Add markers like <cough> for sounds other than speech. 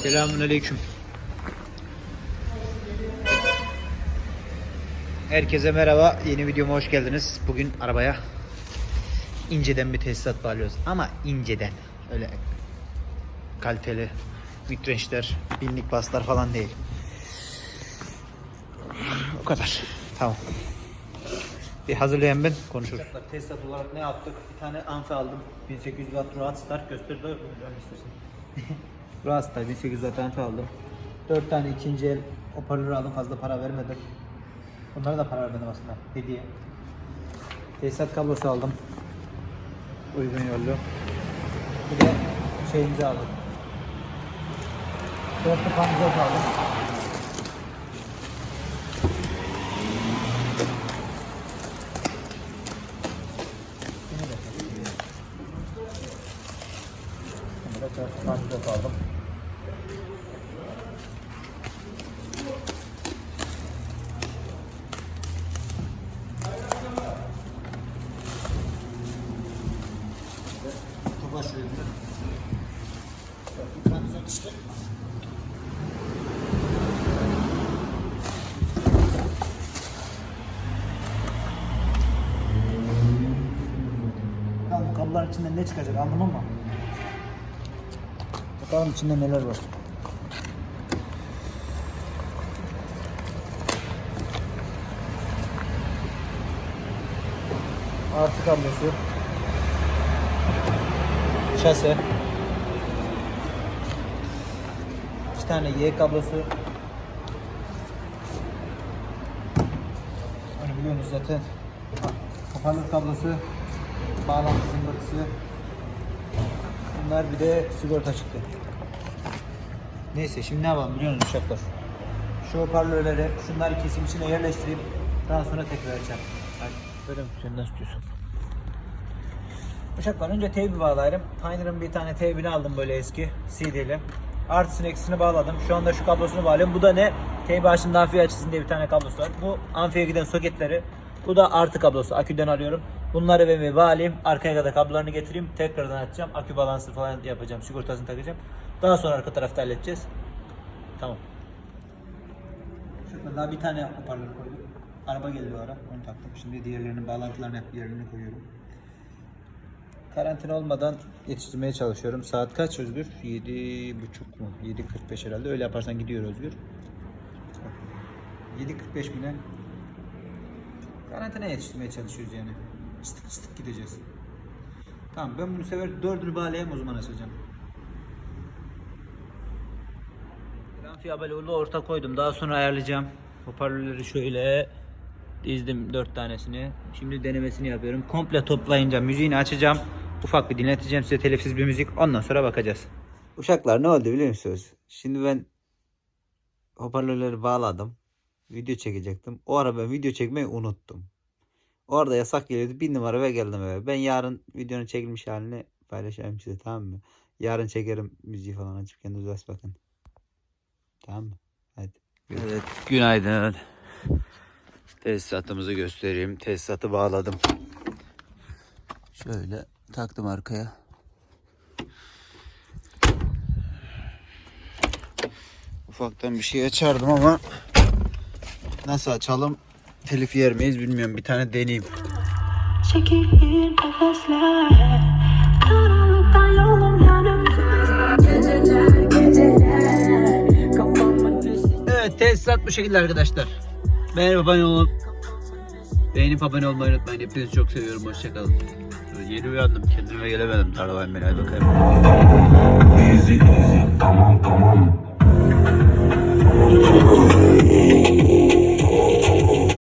Selamünaleyküm. Herkese merhaba. Yeni videoma hoş geldiniz. Bugün arabaya inceden bir tesisat bağlıyoruz. Ama inceden. Öyle kaliteli midrange'ler, binlik baslar falan değil. O kadar. Tamam. Bir hazırlayan ben konuşuruz. Tesisat olarak ne yaptık? Bir tane amfi aldım. 1800 watt rahat start gösterdi. <laughs> Rasta 1800 watt amfi aldım. 4 tane ikinci el hoparlör aldım. Fazla para vermedim. Bunlara da para vermedim aslında. Hediye. Tesisat kablosu aldım. Uygun yollu. Bir de şeyimizi aldım. Dörtlü panzot aldım. De dörtlü panzot aldım. Bakalım bu kabloların içinden ne çıkacak anladın mı? Bakalım içinde neler var. Artı kablosu. Şase. Tane Y kablosu. Onu biliyorsunuz zaten. Hoparlör kablosu. Bağlantı zımbırtısı. Bunlar bir de sigorta çıktı. Neyse şimdi ne yapalım biliyor musunuz uşaklar? Şu hoparlörleri şunları kesim içine yerleştireyim. Daha sonra tekrar açacağım. Hadi. Böyle mi? Sen nasıl diyorsun? Uşaklar önce teybi bağlarım. Pioneer'ın bir tane teybini aldım böyle eski CD'li. Artısını eksisini bağladım. Şu anda şu kablosunu bağlıyorum. Bu da ne? Teybi açtığında amfi açısın diye bir tane kablosu var. Bu amfiye giden soketleri. Bu da artı kablosu. Aküden alıyorum. Bunları ben bağlayayım. Arkaya kadar kablolarını getireyim. Tekrardan açacağım. Akü balansı falan yapacağım. Sigortasını takacağım. Daha sonra arka tarafta halledeceğiz. Tamam. Şurada daha bir tane hoparlör koydum. Araba geliyor ara. Onu taktım. Şimdi diğerlerinin bağlantılarını diğerlerini koyuyorum. Karantina olmadan yetiştirmeye çalışıyorum. Saat kaç Özgür? 7.30 mu? 7.45 herhalde. Öyle yaparsan gidiyor Özgür. 7.45 mi ne? Karantina yetiştirmeye çalışıyoruz yani. Istık ıstık gideceğiz. Tamam ben bunu sefer dördünü bağlayayım o zaman açacağım. Amfi abaloğlu orta koydum. Daha sonra ayarlayacağım. Hoparlörleri şöyle dizdim dört tanesini. Şimdi denemesini yapıyorum. Komple toplayınca müziğini açacağım. Ufak bir dinleteceğim size telifsiz bir müzik. Ondan sonra bakacağız. Uşaklar ne oldu biliyor musunuz? Şimdi ben hoparlörleri bağladım. Video çekecektim. O ara ben video çekmeyi unuttum. Orada yasak geliyordu. Bir numara ve geldim eve. Ben yarın videonun çekilmiş halini paylaşayım size tamam mı? Yarın çekerim müziği falan açıp kendinize bakın. Tamam mı? Hadi. Evet, günaydın. Tesisatımızı göstereyim. Tesisatı bağladım. Şöyle taktım arkaya. Ufaktan bir şey açardım ama nasıl açalım telif yer miyiz bilmiyorum. Bir tane deneyeyim. Çekil nefesler Karanlıktan yolum yanımda Geceler geceler Evet tesisat bu şekilde arkadaşlar. Beğenip abone olun. Beğenip abone olmayı unutmayın. Hepinizi çok seviyorum. Hoşçakalın. Yeni uyandım. Kendime gelemedim. Tarlayın beni. Hadi bakayım.